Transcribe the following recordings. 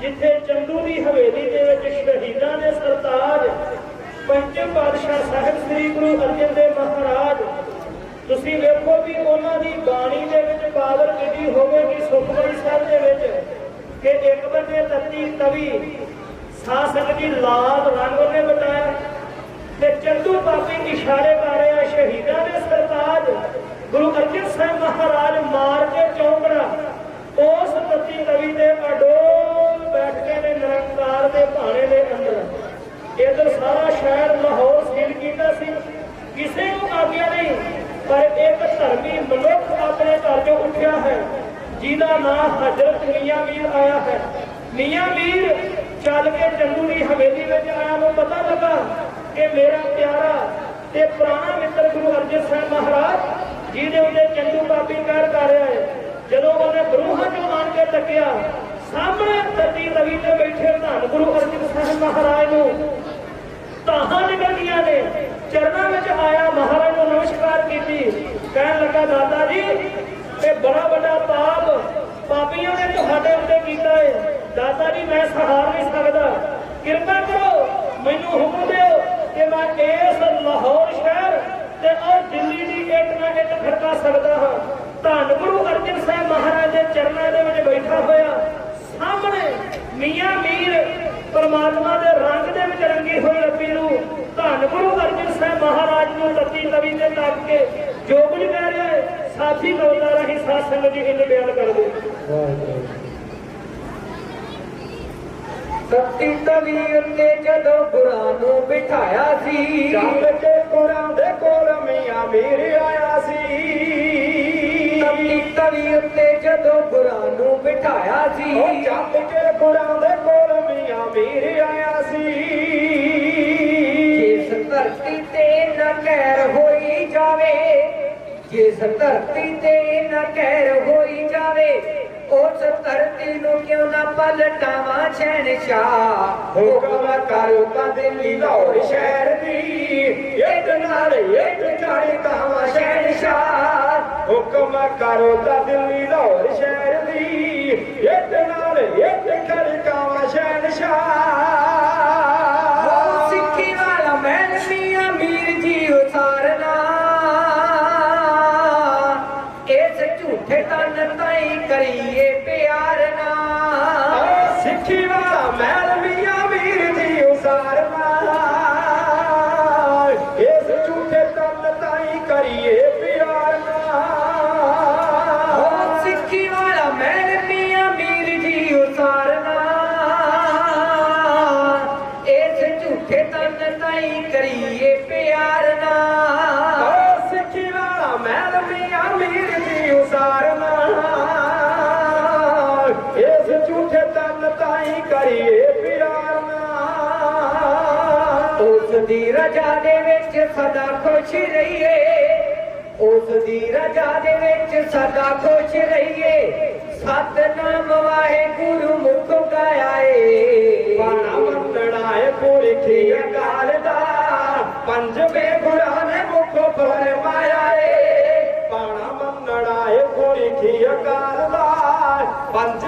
ਜਿੱਥੇ ਚੰਦੂ ਦੀ ਹਵੇਲੀ ਦੇ ਵਿੱਚ ਸ਼ਹੀਦਾਂ ਦੇ ਸਰਤਾਜ ਪੰਜਮ ਪਾਤਸ਼ਾਹ ਸਾਹਿਬ ਸ੍ਰੀ ਗੁਰੂ ਅਰਜਨ ਦੇਵ ਮਹਾਰਾਜ। ਤੁਸੀਂ ਵੇਖੋ ਵੀ ਉਹਨਾਂ ਦੀ ਬਾਣੀ ਦੇ ਵਿੱਚ ਪਾਵਰ ਕਿੱਡੀ ਹੋਵੇਗੀ ਸੁਖਮਨੀ ਸਾਹਿਬ ਦੇ ਵਿੱਚ ਕਿ ਇੱਕ ਬੰਦੇ ਤੱਤੀ ਤਵੀ, ਸਾਸਕ ਦੀ ਲਾਲ ਰੰਗ ਉਹਨੇ ਬਤਾਇਆ। ਤੇ ਚੰਦੂ ਪਾਪੀ ਇਸ਼ਾਰੇ ਬਾਰੇ ਰਿਹਾ ਸ਼ਹੀਦਾਂ ਦੇ ਸਰਤਾਜ, ਗੁਰੂ ਅਰਜਨ ਸਾਹਿਬ ਮਹਾਰਾਜ ਮਾਰ ਕੇ ਚੌਂਕੜਾ। ਉਸ ਤੱਤੀ ਤਵੀ ਦੇ ਅਡੋਲ ਨੇ ਦੇ ਭਾਣੇ ਦੇ ਅੰਦਰ। ਇਧਰ ਸਾਰਾ ਸ਼ਹਿਰ ਲਾਹੌਰ ਸੀਲ ਕੀਤਾ ਸੀ। ਕਿਸੇ ਨੂੰ ਆਗਿਆ ਨਹੀਂ, ਪਰ ਇੱਕ ਧਰਮੀ ਮਨੁੱਖ ਆਪਣੇ ਘਰ ਚੋਂ ਉੱਠਿਆ ਹੈ, ਜਿਹਦਾ ਨਾਮ ਹਜ਼ਰਤ ਮੀਆਂ ਮੀਰ ਆਇਆ ਹੈ। ਮੀਆਂ ਮੀਰ ਚੱਲ ਕੇ ਚੰਦੂ ਦੀ ਹਵੇਲੀ ਵਿੱਚ ਆਇਆ। ਨੂੰ ਪਤਾ ਲੱਗਾ ਕਿ ਮੇਰਾ ਪਿਆਰਾ ਤੇ ਪੁਰਾਣਾ ਮਿੱਤਰ ਗੁਰੂ ਅਰਜਨ ਸਾਹਿਬ ਮਹਾਰਾਜ, ਜਿਹਦੇ ਉੱਤੇ ਚੰਦੂ ਬਾਬੀ ਕਹਿਰ ਕਰ ਰਿਹਾ ਹੈ, ਜਦੋਂ ਉਹਨੇ ਬਰੂਹਾਂ ਚੋਂ ਆਣ ਕੇ ਤੱਕਿਆ ਸਾਹਮਣੇ ਤੱਤੀ ਤਵੀ ਤੇ ਬੈਠੇ ਧੰਨ ਗੁਰੂ ਅਰਜਨ ਸਾਹਿਬ ਮਹਾਰਾਜ ਨੂੰ। ਤਾਹਾਂ ਨਿਕਲਦੀਆਂ ਨੇ। ਚਰਨਾਂ ਵਿੱਚ ਆਇਆ ਮਹਾਰਾਜ ਨੂੰ ਨਮਸਕਾਰ ਕੀਤੀ। ਕਹਿਣ ਲੱਗਾ, ਦਾਦਾ ਜੀ, ਇਹ ਬੜਾ ਵੱਡਾ ਪਾਪ ਪਾਪੀਆਂ ਨੇ ਤੁਹਾਡੇ ਉੱਤੇ ਕੀਤਾ ਹੈ ਦਾਦਾ ਜੀ, ਮੈਂ ਸਹਾਰ ਨਹੀਂ ਸਕਦਾ। ਕਿਰਪਾ ਕਰੋ, ਮੈਨੂੰ ਹੁਕਮ ਦਿਓ ਕਿ ਮੈਂ ਇਸ ਲਾਹੌਰ ਸ਼ਹਿਰ ਤੇ ਔਰ ਦਿੱਲੀ ਦੀ ਇੱਕ ਨਾ ਇੱਕ ਖੜਕਾ ਸਕਦਾ ਹਾਂ। ਧੰਨ ਗੁਰੂ ਅਰਜਨ ਸਾਹਿਬ ਮਹਾਰਾਜ ਦੇ ਚਰਨਾਂ ਦੇ ਵਿੱਚ ਬੈਠਾ ਹੋਇਆ। ਮੀਆਂ ਮੀਰ ਪਰਮਾਤਮਾ ਦੇ ਰੰਗ ਦੇ ਵਿੱਚ ਰੰਗੀ ਹੋਈ ਰੱਬੀ ਨੂੰ ਧੰਨ ਗੁਰੂ ਅਰਜਨ ਸਾਹਿਬ ਮਹਾਰਾਜ ਨੂੰ ਤਤੀ ਤਵੀ ਤੇ ਲੱਗ ਕੇ ਜੋ ਕੁਝ ਕਹਿ ਰਿਹਾ ਹੈ ਸਾਥੀ ਗੋਤਾ ਰਹੀ ਸਾਧ ਸੰਗਤ ਜੀ ਇਹਨੇ ਬਿਆਨ ਕਰਦੇ ਤੱਤੀ ਤਵੀ ਉੱਤੇ ਜਦੋਂ ਗੁਰਾਂ ਨੂੰ ਬਿਠਾਇਆ ਸੀ ਜੰਗ ਕੇ ਕੁਰਾਂ ਦੇ ਕੋਲ ਮੀਆਂ ਮੀਰ ਆਇਆ ਸੀ। ਤਵੀ ਉੱਤੇ ਜਦੋਂ ਗੁਰਾਂ ਨੂੰ ਬਿਠਾਇਆ ਸੀ। ਉਹ ਜੰਗ ਕੇ ਕੁਰਾਂ ਦੇ ਕੋਲ ਮੀਆਂ ਮੀਰ ਆਇਆ ਸੀ। ਜਿਸ ਧਰਤੀ ਤੇ ਨਾ ਕਹਿਰ ਹੋਈ ਜਾਵੇ ਜਿਸ ਧਰਤੀ ਤੇ ਨਾ ਕਹਿਰ ਹੋਈ ਜਾਵੇ ਉਸ ਧਰਤੀ ਨੂੰ ਕਿਉਂ ਨਾ ਪਲਟਾਵਾਂ ਸ਼ਹਿਨਸ਼ਾਹ? ਹੁਕਮ ਕਰੋ ਤਾਂ ਲਾਹੌਰ ਸ਼ਹਿਰ ਦੀ ਇੱਕ ਨਾਲ ਇੱਕ ਚੜੇ ਕਾਵਾ ਸ਼ਹਿਨਸ਼ਾਹ। ਹੁਕਮ ਕਰੋ ਤਾਂ ਦਿੱਲੀ ਲਾਹੌਰ ਸ਼ਹਿਰ ਦੀ। ਇੱਕ ਨਾਲ ਇੱਕ ਚੜੇ ਕਾਵਾ ਸ਼ਹਿਨਸ਼ਾਹ। ਸਿੱਖੀ ਵਾਲਾ ਮੈਨ ਮੀਆਂ ਮੀਰ ਜੀ ਉਸਾਰਨਾ। ਇਸ ਝੂਠੇ ਤਨ ਤਾਈ ਕਰੀਏ ਪਿਆਰ ਨਾ ਸਿੱਖੀ ਵਾਲਾ ਮੈਲ ਕਰੀਏ ਪਿਆਰ ਨਾ ਓ ਸਿੱਖੀ ਵਾਲਾ ਮੈਲ ਮੀਆਂ ਵੀਰ ਦੀ ਉਸਾਰਨਾ। ਇਸ ਝੂਠੇ ਤਨ ਤਾਈ ਕਰੀਏ ਪਿਆਰ ਨਾ ਉਸ ਦੀ ਰਜਾ ਦੇ ਵਿੱਚ ਸਦਾ ਖੁਸ਼ ਰਹੀਏ। ਉਸ ਦੀ ਰਜਾ ਦੇ ਵਿੱਚ ਸਦਾ ਖੁਸ਼ ਰਹੀਏ। ਸਤਨਾਮ ਵਾਹਿਗੁਰੂ ਮੁਖ ਗਾਇਆ ਏ ਬਾਣਾ ਮੰਨਣਾ ਏ ਪੁਰਖੀ ਅਕਾਲ ਦਾ। पंज पे गुलाणे माया पाण मंगल आहे कोई खीअ पंज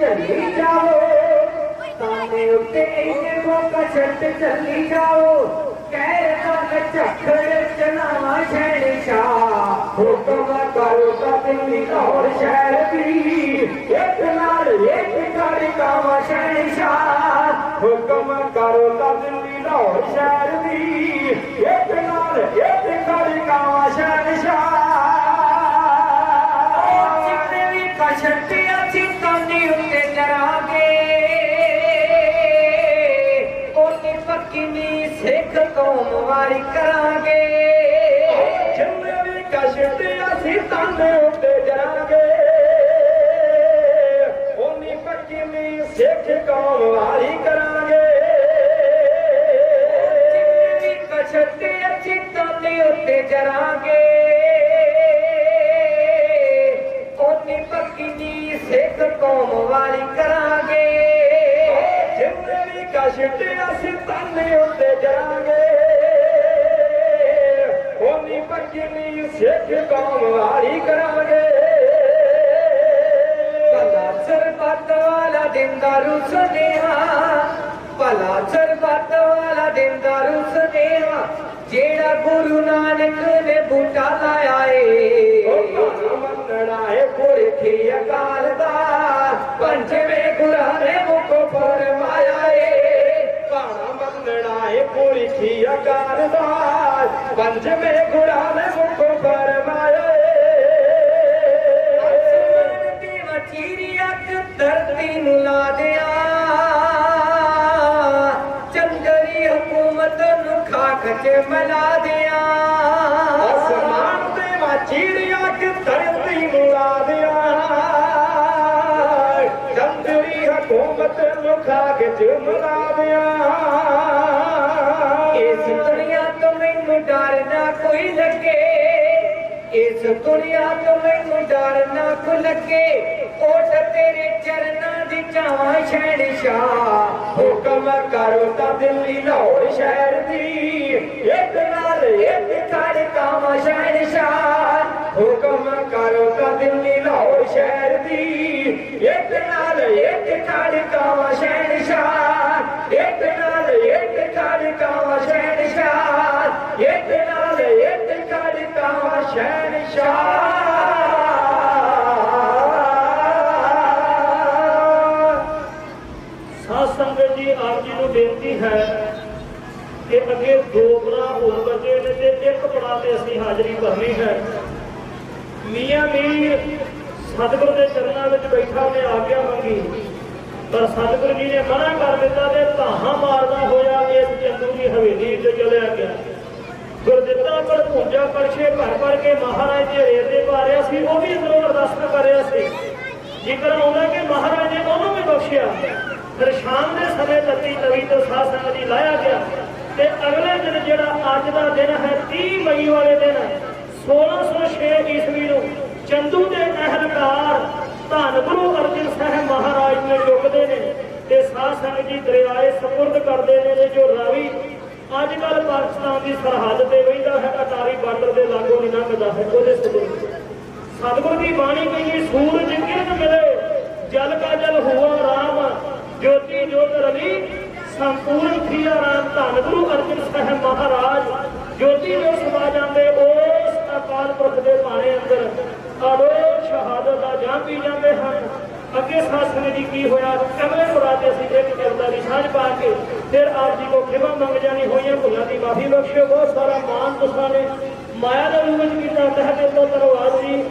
चली जाओ ताने उते इन मौका छट चली जाओ कैर का चक्कर चलावा शहर शाह हुक्म करो का दिल्ली का और शहर भी एक नाल एक कर कावा शहर शाह हुक्म करो का दिल्ली का और शहर भी एक ਕੌਮ ਵਾਰੀ ਕਰਾਂਗੇ। ਜਿੰਨੇ ਵੀ ਕਸ਼ਟ ਅਸੀਂ ਤਾਨੇ ਉੱਤੇ ਜਰਾਂਗੇ। ਉਹਨੀ ਪੱਕੀ ਨੀ ਸਿੱਖ ਕੌਮ ਵਾਰੀ ਕਰਾਂਗੇ। ਜਿੰਨੇ ਵੀ ਕਸ਼ਟ ਅਸੀਂ ਤਾਨੇ ਉੱਤੇ ਜਰਾਂਗੇ। ਉਹਨੀ ਪੱਕੀ ਨੀ ਸਿੱਖ ਕੌਮ ਵਾਲੀ ਕਰਾਂਗੇ। ਜਿੰਨੇ ਵੀ ਕਸ਼ਟ ਅਸੀਂ ਤਾਨੇ ਉੱਤੇ ਜਰਾਂਗੇ। ਉਹਨੀ ਸਿੱਖ ਕੌਮ ਵਾਲੀ ਕਰਾਂਗੇ ਭਲਾ ਸਰਬੱਤ ਵਾਲਾ ਦਿਨ ਦਾ ਰੁਸਨੇਹਾ ਭਲਾ ਸਰਬੱਤ ਵਾਲਾ ਦਿਨ ਰੁਸਨੇਹਾ ਜਿਹੜਾ ਗੁਰੂ ਨਾਨਕ ਨੇ ਬੂਟਾ ਲਾਇਆ ਏ ਉਹ ਮੰਨਣਾ ਏ ਪੁਰਖੀ ਅਕਾਲ ਦਾ ਪੰਜਵੇਂ ਗੁਰਾਂ ਨੇ ਮੁਖ ਫਰਮਾਇਆ ਏ ਭਾਣਾ ਮੰਨਣਾ ਏ ਪੁਰਖੀ ਅਕਾਲ ਦਾ ਪੰਜਵੇਂ ਧਰਤੀ ਨੂੰ ਲਾ ਦਿਆਂ। ਚੰਦਰੀ ਹਕੂਮਤ ਨੂੰ ਖਾਕ 'ਚ ਮਿਲਾ ਦਿਆਂ। ਅਸਮਾਨ ਤੇ ਵਚੀਰੀ ਅੱਖ ਧਰਤੀ ਨੂੰ ਲਾ ਦਿਆਂ। ਚੰਦਰੀ ਹਕੂਮਤ ਨੂੰ ਖਾਕ 'ਚ ਮਿਲਾ ਦਿਆਂ। ਇਸ ਦੁਨੀਆ ਤੋਂ ਮੈਨੂੰ ਡਰ ਨਾ ਕੋਈ ਲੱਗੇ। ਇਸ ਦੁਨੀਆ ਤੋਂ ਮੈਨੂੰ ਡਰ ਨਾ ਕੋ ਲੱਗੇ। ਤੇਰੇ ਚਰਨਾਂ ਦੀ ਚਾਵਾਂ ਸ਼ਹਿਨਸ਼ਾਹ ਹੁਕਮ ਕਰੋ ਤਾਂ ਦਿੱਲੀ ਲਾਹੌਰ ਸ਼ਹਿਰ ਦੀ। ਇੱਕ ਨਾਲ ਇੱਕ ਖੜ ਕਾਵਾਂ ਸ਼ਹਿਨਸ਼ਾਹ ਹੁਕਮ ਕਰੋ ਤਾਂ ਦਿੱਲੀ ਲਾਹੌਰ ਸ਼ਹਿਰ ਦੀ। ਇੱਕ ਨਾਲ ਇੱਕ ਖੜ ਕਾਵਾਂ ਸ਼ਹਿਨਸ਼ਾਹ ਹੈ ਕਿ ਅੱਗੇ ਦੋ ਬੜਾ ਹੋਰ ਬਚੇ ਨੇ ਤੇ ਇੱਕ ਬੜਾ ਤੇ ਅਸੀਂ ਹਾਜ਼ਰੀ ਭਰਨੀ ਹੈ। ਮੀਆਂ ਮੀਰ ਸਤਿਗੁਰ ਦੇ ਚਰਨਾਂ ਵਿੱਚ ਬੈਠਾ ਉਹਨੇ ਆਗਿਆ ਮੰਗੀ, ਪਰ ਸਤਿਗੁਰ ਜੀ ਨੇ ਮਨਾ ਕਰ ਦਿੱਤਾ ਤੇ ਧਾਹਾਂ ਮਾਰਦਾ ਹੋਇਆ ਇਸ ਚੰਦੂ ਦੀ ਹਵੇਲੀ ਤੇ ਚਲਿਆ ਗਿਆ। ਗੁਰਦਿੱਤਾ ਪਰ ਭੁੰਜਾ ਪਰਛੇ ਭਰ ਭਰ ਕੇ ਮਹਾਰਾਜ ਦੇ ਰੇਤ ਦੇ ਪਾ ਰਿਹਾ ਸੀ, ਉਹ ਵੀ ਅੰਦਰੋਂ ਅਰਦਾਸਾਂ ਕਰ ਰਿਹਾ ਸੀ। ਜ਼ਿਕਰ ਆਉਂਦਾ ਕਿ ਮਹਾਰਾਜ ਨੇ ਉਹਨੂੰ ਵੀ ਬਖਸ਼ਿਆ ਫਿਰ ਦੇ ਸਮੇਂ ਤੱਤੀ ਤਵੀ ਤੋਂ ਸਾਧ ਸੰਗਤ ਦੀ ਲਾਇਆ ਗਿਆ। ਤੇ ਅਗਲੇ ਦਿਨ ਜਿਹੜਾ ਅੱਜ ਦਾ ਦਿਨ ਹੈ 30 ਮਈ ਵਾਲੇ ਦਿਨ 1606 ਈਸਵੀ ਨੂੰ ਚੰਦੂ ਦੇ ਅਹਲਕਾਰ ਧੰਨ ਗੁਰੂ ਅਰਜਨ ਸਾਹਿਬ ਮਹਾਰਾਜ ਨੇ ਚੁੱਕਦੇ ਨੇ ਤੇ ਸਾਧ ਸੰਗਤ ਜੀ ਦਰਿਆਏ ਸਪੁਰਦ ਕਰਦੇ ਨੇ ਤੇ ਜੋ ਰਾਵੀ ਅੱਜ ਕੱਲ ਪਾਕਿਸਤਾਨ ਦੀ ਸਰਹੱਦ ਤੇ ਵਹਿੰਦਾ ਹੈ ਅਟਾਰੀ ਬਾਰਡਰ ਦੇ ਲਾਗੋਂ ਨਹੀਂ ਲੰਘਦਾ ਹੈ, ਉਹਦੇ ਸਪੁਰਦ ਸਤਿਗੁਰ ਦੀ ਬਾਣੀ ਕਹਿੰਦੀ ਸੂਰਜ ਕਿਰਨ ਮਿਲੇ, ਜਲ ਕਾ ਜਲ ਹੁਆ, ਰਾਮ ਜੋਤੀ ਜੋਤ ਰਵੀ, ਸੰਪੂਰਨ ਥੀਆ ਰਾਮ ਧੰਨ ਗੁਰੂ ਅਰਜਨ ਸਾਹਿਬ ਮਹਾਰਾਜ, ਜੋਤੀ ਜੋ ਸਮਾ ਜਾਂਦੇ ਉਸ ਅਕਾਲ ਪੁਰਖ ਦੇ ਬਾਣੇ ਅੰਦਰ ਆੜੋ ਸ਼ਹਾਦਤ ਦਾ ਜਾਂ ਪੀ ਜਾਂਦੇ ਹਨ। ਅੱਗੇ ਸਾਸਨੇ ਦੀ ਕੀ ਹੋਇਆ? ਅਗਲੇ ਮੁਰਾਦੇ ਅਸੀਂ ਇੱਕ ਕਰਦਾ ਦੀ ਸਾਂਝ ਪਾ ਕੇ ਫਿਰ ਆਪ ਜੀ ਕੋ ਖਿਮਾ ਮੰਗ ਜਾਣੀ ਹੋਈਆਂ ਭੁੱਲਾਂ ਦੀ ਮਾਫੀ ਬਖਸ਼ਿਓ। ਬਹੁਤ ਸਾਰਾ ਮਾਨ ਤੁਸਾਂ ਨੇ ਮਾਇਆ ਦਾ ਰੂਪ ਕੀਤਾ। ਤਹਿ ਦਿਲ ਤੋਂ ਧੰਨਵਾਦ ਜੀ।